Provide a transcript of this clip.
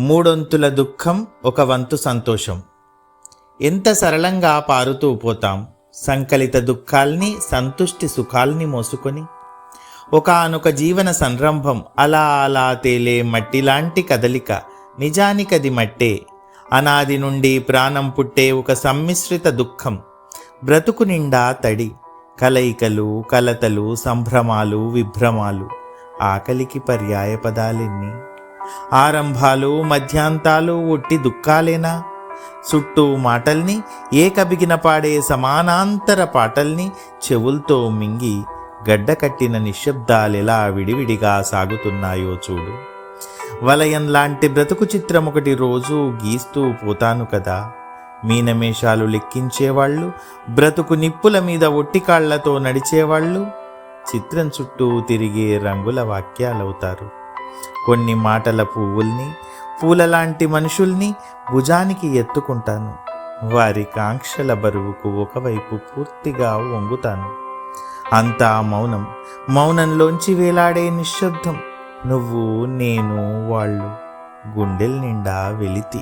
మూడొంతుల దుఃఖం ఒక వంతు సంతోషం. ఎంత సరళంగా పారుతూ పోతాం? సంకలిత దుఃఖాల్ని సంతుష్టి సుఖాల్ని మోసుకొని. ఒకానొక జీవన సంరంభం అలా అలా తేలే మట్టిలాంటి కదలిక నిజానికది మట్టే. అనాది నుండి ప్రాణం పుట్టే ఒక సమ్మిశ్రిత దుఃఖం. బ్రతుకు నిండా తడి కలయికలు కలతలు సంభ్రమాలు విభ్రమాలు. ఆకలికి పర్యాయ పదాలెన్ని ఆరంభాలు మధ్యాంతాలు ఒట్టి దుఃఖాలేనా? చుట్టూ మాటల్ని ఏకబిగిన పాడే సమానాంతర పాటల్ని చెవులతో మింగి గడ్డకట్టిన నిశ్శబ్దాలెలా విడివిడిగా సాగుతున్నాయో చూడు. వలయం లాంటి బ్రతుకు చిత్రం ఒకటి రోజు గీస్తూ పోతాను కదా. మీనమేషాలు లెక్కించేవాళ్ళు బ్రతుకు నిప్పుల మీద ఒట్టికాళ్ళతో నడిచేవాళ్ళు చిత్రం చుట్టూ తిరిగే రంగుల వాక్యాలవుతారు. కొన్ని మాటల పువ్వుల్ని పూలలాంటి మనుషుల్ని భుజానికి ఎత్తుకుంటాను. వారి కాంక్షల బరువుకు ఒకవైపు పూర్తిగా వంగుతాను. అంతా మౌనం. మౌనంలోంచి వేలాడే నిశ్శబ్దం. నువ్వు నేను వాళ్ళు గుండెల నిండా వెలితి.